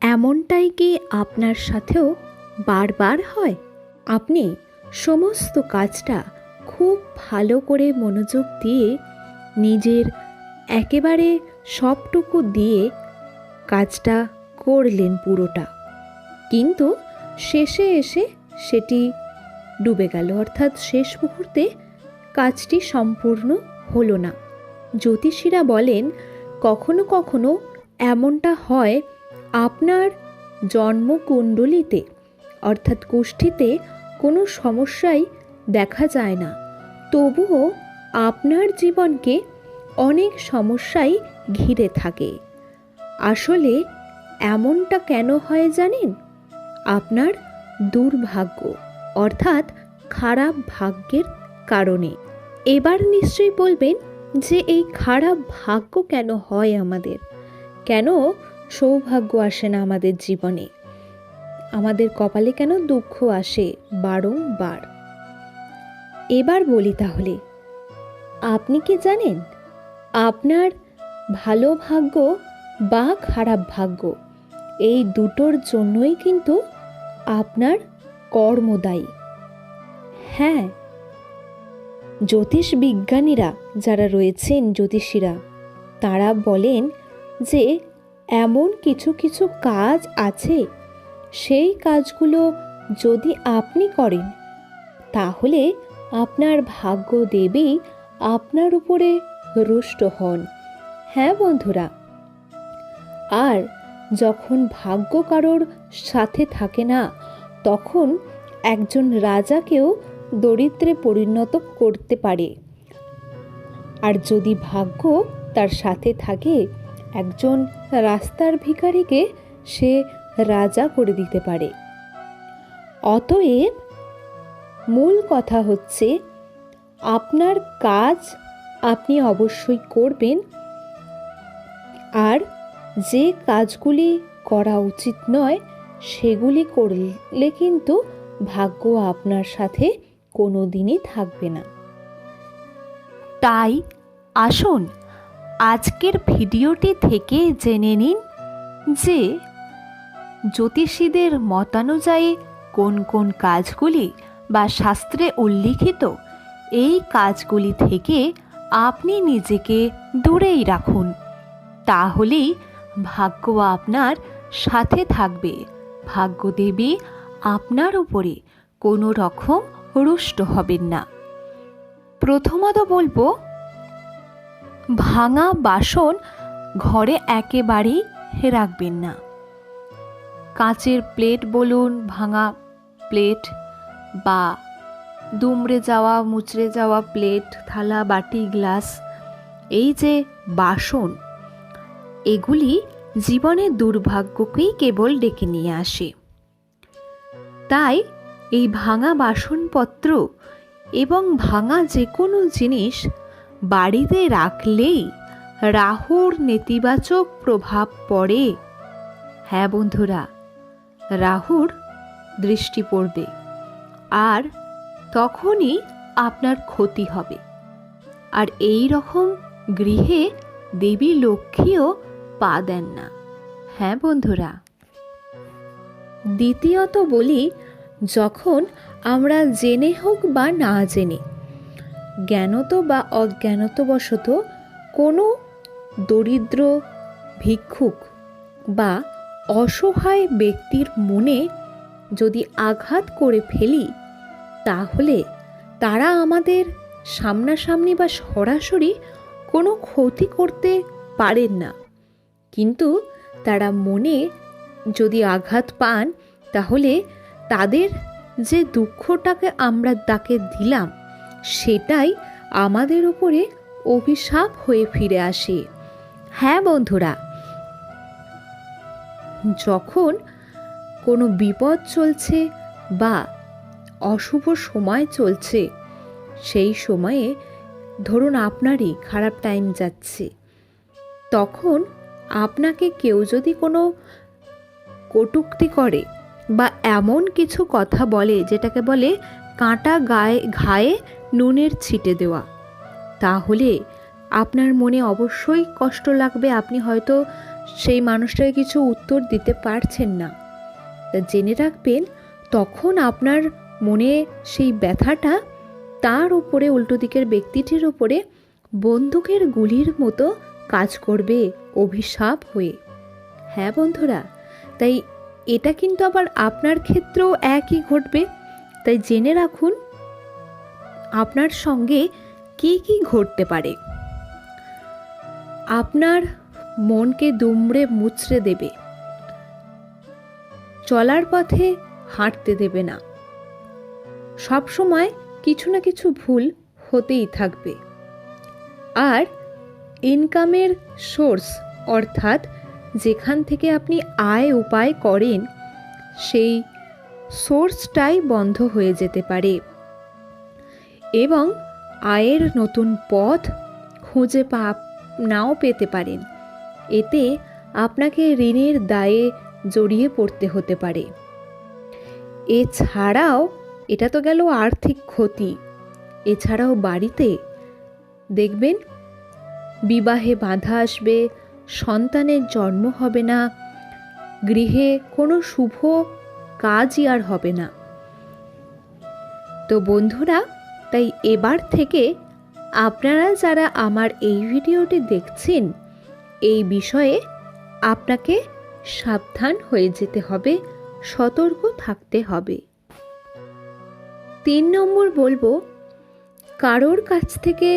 এমনটাই কি আপনার সাথেও বারবার হয়? আপনি সমস্ত কাজটা খুব ভালো করে মনোযোগ দিয়ে নিজের একেবারে সবটুকু দিয়ে কাজটা করলেন পুরোটা। কিন্তু শেষে এসে সেটি ডুবে গেল। অর্থাৎ শেষ মুহূর্তে কাজটি সম্পূর্ণ হলো না। জ্যোতিষীরা বলেন, কখনো কখনো এমনটা হয় আপনার জন্মকুণ্ডলিতে, অর্থাৎ কুষ্ঠিতে কোনো সমস্যাই দেখা যায় না। তবুও আপনার জীবনকে অনেক সমস্যাই ঘিরে থাকে। আসলে এমনটা কেন হয় জানেন? আপনার দুর্ভাগ্য, অর্থাৎ খারাপ ভাগ্যের কারণে। এবার নিশ্চয়ই বলবেন যে এই খারাপ ভাগ্য কেন হয় আমাদের? কেন সৌভাগ্য আসে না আমাদের জীবনে। আমাদের কপালে কেন দুঃখ আসে বারংবার? এবার বলি তাহলে, আপনি কি জানেন, আপনার ভালো ভাগ্য বা খারাপ ভাগ্য, এই দুটোর জন্যই কিন্তু আপনার কর্মদায়ী। হ্যাঁ জ্যোতিষ বিজ্ঞানীরা যারা রয়েছেন, জ্যোতিষীরা, তারা বলেন যে এমন কিছু কিছু কাজ আছে। সেই কাজগুলো যদি আপনি করেন, তাহলে আপনার ভাগ্য দেবী আপনার উপরে রুষ্ট হন। হ্যাঁ বন্ধুরা? আর যখন ভাগ্য কারোর সাথে থাকে না, তখন একজন রাজাকেও দরিদ্রে পরিণত করতে পারে। আর যদি ভাগ্য তার সাথে থাকে একজন রাস্তার ভিখারিকে সে রাজা করে দিতে পারে। অতএব মূল কথা হচ্ছে, আপনার কাজ আপনি অবশ্যই করবেন, আর যে কাজগুলি করা উচিত নয়, সেগুলি করলে কিন্তু ভাগ্য আপনার সাথে কোনো দিনই থাকবে না। তাই আসুন আজকের ভিডিওটি থেকে জেনে নিন যে জ্যোতিষীদের মতানুযায়ী কোন কোন কাজগুলি বা শাস্ত্রে উল্লিখিত, এই কাজগুলি থেকে আপনি নিজেকে দূরেই রাখুন। তাহলেই ভাগ্য আপনার সাথে থাকবে। ভাগ্যদেবী আপনার উপরে কোনো রকম রুষ্ট হবেন না। প্রথমত বলব ভাঙা বাসন ঘরে একেবারেই রাখবেন না। কাঁচের প্লেট বলুন, ভাঙা প্লেট বা দুমড়ে যাওয়া, মুচড়ে যাওয়া প্লেট, থালা, বাটি, গ্লাস, এই যে বাসন, এগুলি জীবনে দুর্ভাগ্যকেই কেবল ডেকে নিয়ে আসে। তাই এই ভাঙা বাসনপত্র এবং ভাঙা যে কোনো জিনিস বাড়িতে রাখলেই রাহুর নেতিবাচক প্রভাব পড়ে। হ্যাঁ বন্ধুরা, রাহুর দৃষ্টি পড়বে আর তখনই আপনার ক্ষতি হবে। আর এই রকম গৃহে দেবী লক্ষ্মীও পা দেন না। হ্যাঁ বন্ধুরা, দ্বিতীয়ত বলি, যখন আমরা জেনে হোক বা না জেনে জ্ঞানত বা অজ্ঞানতবশত কোনো দরিদ্র ভিক্ষুক বা অসহায় ব্যক্তির মনে যদি আঘাত করে ফেলি, তাহলে তারা আমাদের সামনাসামনি বা সরাসরি কোনো ক্ষতি করতে পারেন না। কিন্তু তারা মনে যদি আঘাত পান, তাহলে তাদের যে দুঃখটাকে আমরা তাকে দিলাম সেটাই আমাদের উপরে অভিশাপ হয়ে ফিরে আসে। হ্যাঁ বন্ধুরা। যখন কোনো বিপদ চলছে বা অশুভ সময় চলছে, সেই সময়ে ধরুন আপনারই খারাপ টাইম যাচ্ছে, তখন আপনাকে কেউ যদি কোনো কটুক্তি করে বা এমন কিছু কথা বলে, যেটাকে বলে কাঁটা গায়ে, ঘায়ে নুনের ছিটে দেওয়া। তাহলে আপনার মনে অবশ্যই কষ্ট লাগবে, আপনি হয়তো সেই মানুষটাকে কিছু উত্তর দিতে পারছেন না। তা জেনে রাখবেন, তখন আপনার মনে সেই ব্যথাটা তার উপরে, উল্টো দিকের ব্যক্তিটির ওপরে বন্দুকের গুলির মতো কাজ করবে অভিশাপ হয়ে। হ্যাঁ বন্ধুরা, তাই এটা কিন্তু আবার আপনার ক্ষেত্রেও একই ঘটবে। তাই জেনে রাখুন আপনার সঙ্গে কি কি ঘটতে পারে? আপনার মনকে দুমড়ে মুচড়ে দেবে। চলার পথে হাঁটতে দেবে না। সব সময় কিছু না কিছু ভুল হতেই থাকবে। আর ইনকামের সোর্স অর্থাৎ যেখান থেকে আপনি আয় উপায় করেন, সেই সোর্সটাই বন্ধ হয়ে যেতে পারে। এবং আয়ের নতুন পথ খুঁজে পা, নাও পেতে পারেন। এতে আপনাকে ঋণের দায়ে জড়িয়ে পড়তে হতে পারে। এছাড়াও এটা তো গেল আর্থিক ক্ষতি। এছাড়াও বাড়িতে দেখবেন বিবাহে বাধা আসবে, সন্তানের জন্ম হবে না, গৃহে কোনো শুভ কাজই আর হবে না। তো বন্ধুরা তাই এবার থেকে আপনারা যারা আমার এই ভিডিওটি দেখছেন, এই বিষয়ে আপনাকে সাবধান হয়ে যেতে হবে, সতর্ক থাকতে হবে। তিন নম্বর বলব, কারোর কাছ থেকে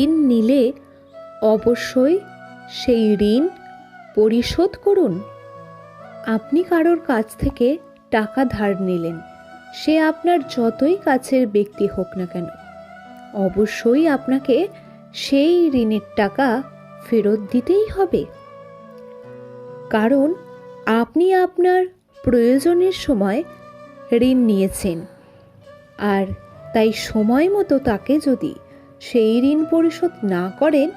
ঋণ নিলে অবশ্যই সেই ঋণ পরিশোধ করুন। আপনি কারোর কাছ থেকে টাকা ধার নিলেন। সে আপনার যতই কাছের ব্যক্তি হোক না কেন, অবশ্যই আপনাকে সেই ঋণের টাকা ফেরত দিতেই হবে। কারণ আপনি আপনার প্রয়োজনের সময় ঋণ নিয়েছেন, আর তাই সময় মতো তাকে যদি সেই ঋণ পরিশোধ না করেন,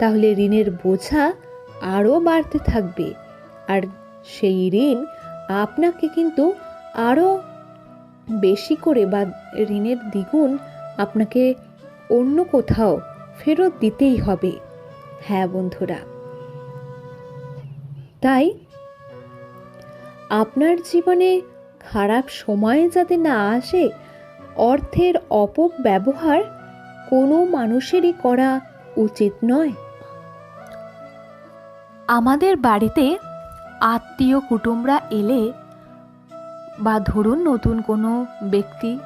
তাহলে ঋণের বোঝা আরও বাড়তে থাকবে, আর সেই ঋণ আপনাকে কিন্তু আরও বেশি করে বা ঋণের দ্বিগুণ আপনাকে অন্য কোথাও ফেরত দিতেই হবে। হ্যাঁ বন্ধুরা। তাই আপনার জীবনে খারাপ সময় যাতে না আসে, অর্থের অপব্যবহার কোনো মানুষেরই করা উচিত নয়। আমাদের বাড়িতে আত্মীয় কুটুমরা এলে বা ধরুন নতুন কোনো ব্যক্তি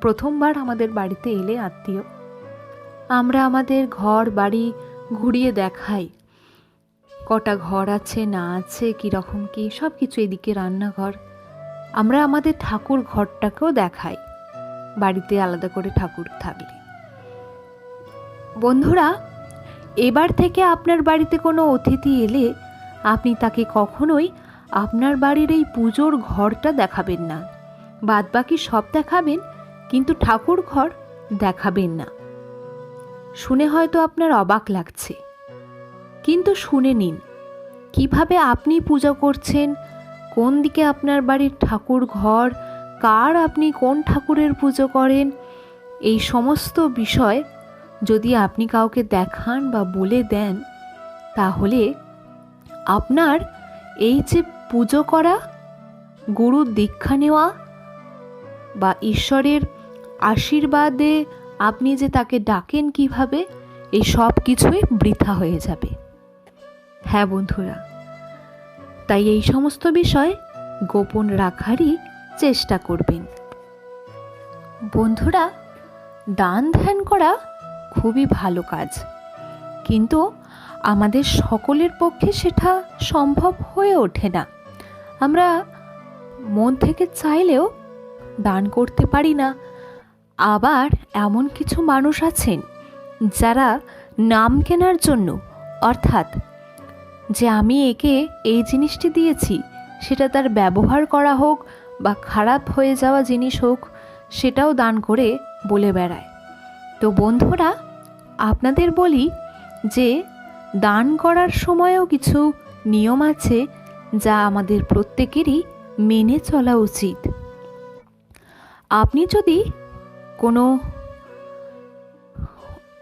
প্রথমবার আমাদের বাড়িতে এলে আত্মীয়, আমরা আমাদের ঘর, বাড়ি ঘুরিয়ে দেখাই। কটা ঘর আছে, না আছে কীরকম কী সব কিছু এদিকে রান্নাঘর। আমরা আমাদের ঠাকুর ঘরটাকেও দেখাই, বাড়িতে আলাদা করে ঠাকুর থাকলে। বন্ধুরা, এবার থেকে আপনার বাড়িতে কোনো অতিথি এলে আপনি তাকে কখনোই আপনার বাড়ির এই পুজোর ঘরটা দেখাবেন না। বাদবাকি সব দেখাবেন, কিন্তু ঠাকুর ঘর দেখাবেন না। শুনে হয়তো আপনার অবাক লাগছে। কিন্তু শুনে নিন, কীভাবে আপনি পূজা করছেন, কোন দিকে আপনার বাড়ির ঠাকুর ঘর, কার আপনি কোন ঠাকুরের পুজো করেন, এই সমস্ত বিষয় যদি আপনি কাউকে দেখান বা বলে দেন, তাহলে আপনার এই যে পুজো করা, গুরুর দীক্ষা নেওয়া বা ঈশ্বরের আশীর্বাদে আপনি যে তাকে ডাকেন কীভাবে, এই সব কিছুই বৃথা হয়ে যাবে। হ্যাঁ বন্ধুরা, তাই এই সমস্ত বিষয় গোপন রাখারই চেষ্টা করবেন। বন্ধুরা, দান ধ্যান করা খুবই ভালো কাজ, কিন্তু আমাদের সকলের পক্ষে সেটা সম্ভব হয়ে ওঠে না। আমরা মন থেকে চাইলেও দান করতে পারি না। আবার এমন কিছু মানুষ আছেন যারা নাম কেনার জন্য, অর্থাৎ যে আমি একে এই জিনিসটি দিয়েছি, সেটা তার ব্যবহার করা হোক বা খারাপ হয়ে যাওয়া জিনিস হোক, সেটাও দান করে বলে বেড়ায়। তো বন্ধুরা, আপনাদের বলি যে দান করার সময়ও কিছু নিয়ম আছে যা আমাদের প্রত্যেকেরই মেনে চলা উচিত। আপনি যদি কোনো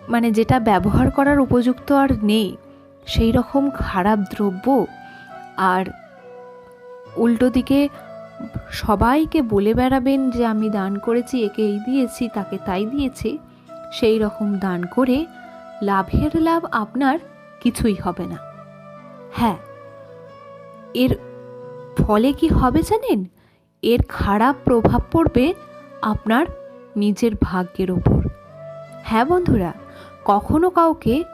মানে যেটা ব্যবহার করার উপযুক্ত আর নেই, সেই রকম খারাপ দ্রব্য আর উল্টো দিকে সবাইকে বলে বেড়াবেন যে আমি দান করেছি একে এই দিয়েছি, তাকে তাই দিয়েছি, সেই রকম দান করে লাভের লাভ আপনার কিছুই হবে না। হ্যাঁ এর ফলে কি হবে জানেন? এর খারাপ প্রভাব পড়বে আপনার নিজের ভাগ্যের ওপর। হ্যাঁ বন্ধুরা, কখনো কাউকে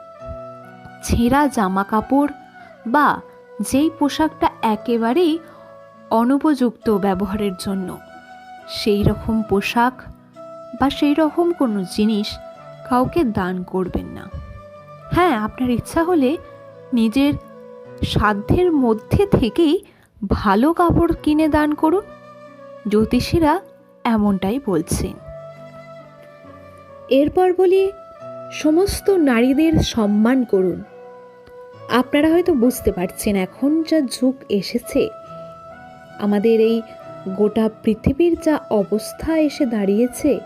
ছেঁড়া জামা কাপড় বা যেই পোশাকটা একেবারেই অনুপযুক্ত ব্যবহারের জন্য, সেই রকম পোশাক বা সেই রকম কোনো জিনিস কাউকে দান করবেন না। হ্যাঁ আপনার ইচ্ছা হলে নিজের সাধ্যের মধ্যে থেকেই ভালো কাপড় কিনে দান করুন। জ্যোতিষীরা এমনটাই বলছেন। এরপর বলি, সমস্ত নারীদের সম্মান করুন। আপনারা হয়তো বুঝতে পারছেন এখন যা যুগ এসেছে। আমাদের এই গোটা পৃথিবীর যা অবস্থা এসে দাঁড়িয়েছে,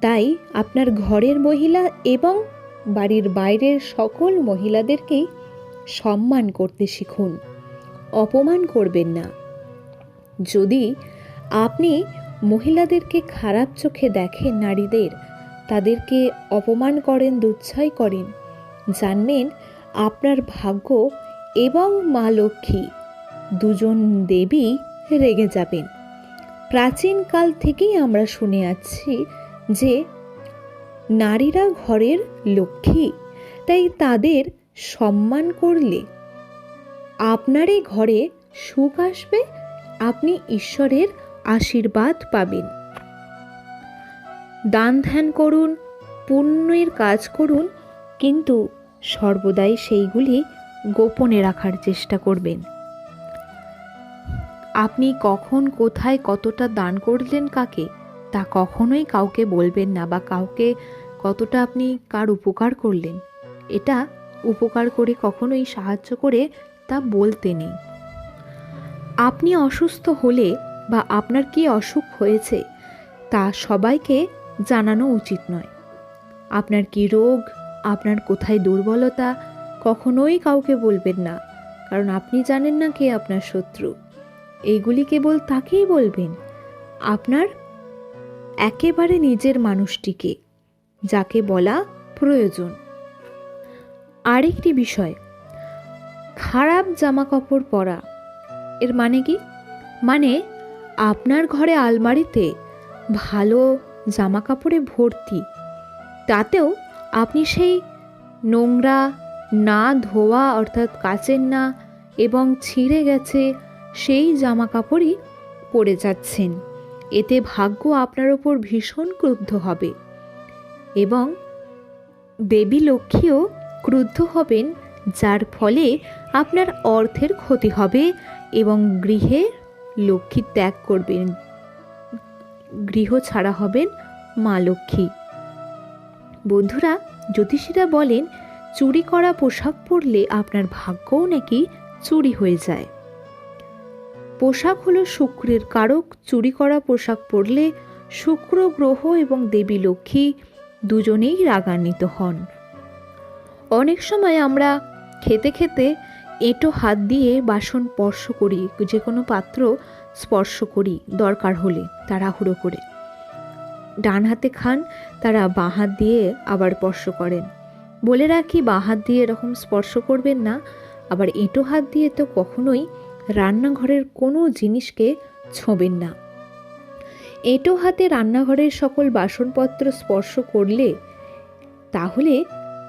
তাই আপনার ঘরের মহিলা এবং বাড়ির বাইরের সকল মহিলাদেরকেই সম্মান করতে শিখুন। অপমান করবেন না। যদি আপনি মহিলাদেরকে খারাপ চোখে দেখেন নারীদের, তাদেরকে অপমান করেন দুচ্ছাই করেন, জানবেন আপনার ভাগ্য এবং মা লক্ষ্মী দুজন দেবী রেগে যাবেন। প্রাচীনকাল থেকেই আমরা শুনে আসছি যে নারীরা ঘরের লক্ষ্মী, তাই তাদের সম্মান করলে আপনারই ঘরে সুখ আসবে, আপনি ঈশ্বরের আশীর্বাদ পাবেন। দান ধ্যান করুন, পুণ্যের কাজ করুন, কিন্তু সর্বদাই সেইগুলি গোপনে রাখার চেষ্টা করবেন। আপনি কখন কোথায় কতটা দান করলেন কাকে, তা কখনোই কাউকে বলবেন না বা কাউকে কতটা আপনি কার উপকার করলেন, এটা উপকার করে কখনোই সাহায্য করে তা বলতে নেই। আপনি অসুস্থ হলে বা আপনার কি অসুখ হয়েছে, তা সবাইকে জানানো উচিত নয়। আপনার কি রোগ, আপনার কোথায় দুর্বলতা, কখনোই কাউকে বলবেন না, কারণ আপনি জানেন না কে আপনার শত্রু। এইগুলি কেবল তাকেই বলবেন, আপনার একেবারে নিজের মানুষটিকে, যাকে বলা প্রয়োজন। আরেকটি বিষয়। খারাপ জামা কাপড় পরা। এর মানে কি? মানে আপনার ঘরে আলমারিতে ভালো জামা কাপড়ে ভর্তি। তাতেও আপনি সেই নোংরা, না ধোয়া অর্থাৎ কাচের না এবং ছিঁড়ে গেছে সেই জামা কাপড়ই পরে যাচ্ছেন। এতে ভাগ্য আপনার ওপর ভীষণ ক্রুদ্ধ হবে। এবং দেবী লক্ষ্মীও ক্রুদ্ধ হবেন, যার ফলে আপনার অর্থের ক্ষতি হবে এবং গৃহে লক্ষ্মী ত্যাগ করবেন। গৃহ ছাড়া হবেন মা লক্ষ্মী। বন্ধুরা, জ্যোতিষীরা বলেন, চুরি করা পোশাক পরলে আপনার ভাগ্যও নাকি চুরি হয়ে যায়। পোশাক হলো শুক্রের কারক, চুরি করা পোশাক পরলে শুক্র, গ্রহ এবং দেবী লক্ষ্মী দুজনেই রাগান্বিত হন। অনেক সময় আমরা খেতে খেতে এঁটো হাত দিয়ে বাসন স্পর্শ করি যে কোনো পাত্র স্পর্শ করি দরকার হলে তাড়াহুড়ো করে। ডান হাতে খান, তারা বাঁ হাত দিয়ে আবার স্পর্শ করেন। বলে রাখি, বাঁ হাত দিয়ে এরকম স্পর্শ করবেন না। আবার এঁটো হাত দিয়ে তো কখনোই রান্নাঘরের কোনো জিনিসকে ছোঁবেন না। এঁটো হাতে রান্নাঘরের সকল বাসনপত্র স্পর্শ করলে তাহলে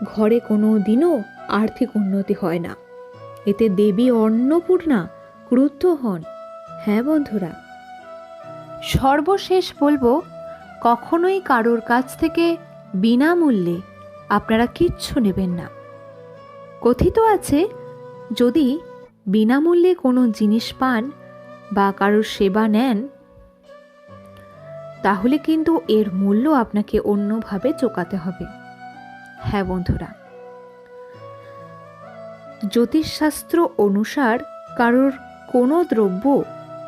ঘরে কোনো দিনও আর্থিক উন্নতি হয় না। এতে দেবী অন্নপূর্ণা ক্রুদ্ধ হন। হ্যাঁ বন্ধুরা। সর্বশেষ বলব, কখনোই কারোর কাছ থেকে বিনামূল্যে আপনারা কিচ্ছু নেবেন না। কথিত আছে, যদি বিনামূল্যে কোনো জিনিস পান বা কারোর সেবা নেন, তাহলে কিন্তু এর মূল্য আপনাকে অন্যভাবে চোকাতে হবে। হ্যাঁ বন্ধুরা। জ্যোতিষশাস্ত্র অনুসার কারোর কোনো দ্রব্য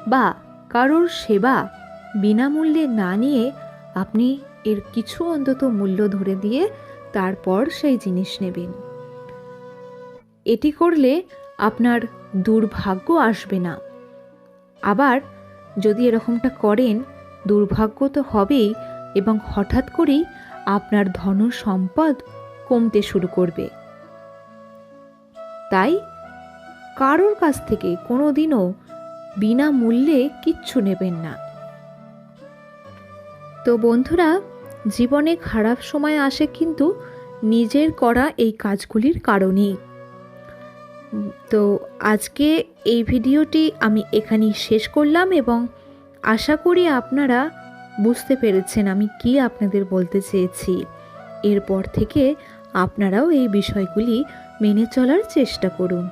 বা কারোর সেবা বিনামূল্যে না নিয়ে আপনি এর কিছু অন্তত মূল্য ধরে দিয়ে তারপর সেই জিনিস নেবেন। এটি করলে আপনার দুর্ভাগ্য আসবে না। আবার যদি এরকমটা করেন, দুর্ভাগ্য তো হবেই এবং হঠাৎ করেই আপনার ধন সম্পদ কমতে শুরু করবে। তাই কারোর কাছ থেকে কোনো দিনও বিনামূল্যে কিচ্ছু নেবেন না। তো বন্ধুরা, জীবনে খারাপ সময় আসে কিন্তু নিজের করা এই কাজগুলির কারণেই। তো আজকে এই ভিডিওটি আমি এখানেই শেষ করলাম এবং আশা করি আপনারা বুঝতে পেরেছেন আমি কি আপনাদের বলতে চেয়েছি। এরপর থেকে আপনারাও এই বিষয়গুলি মেনে চলার চেষ্টা করুন।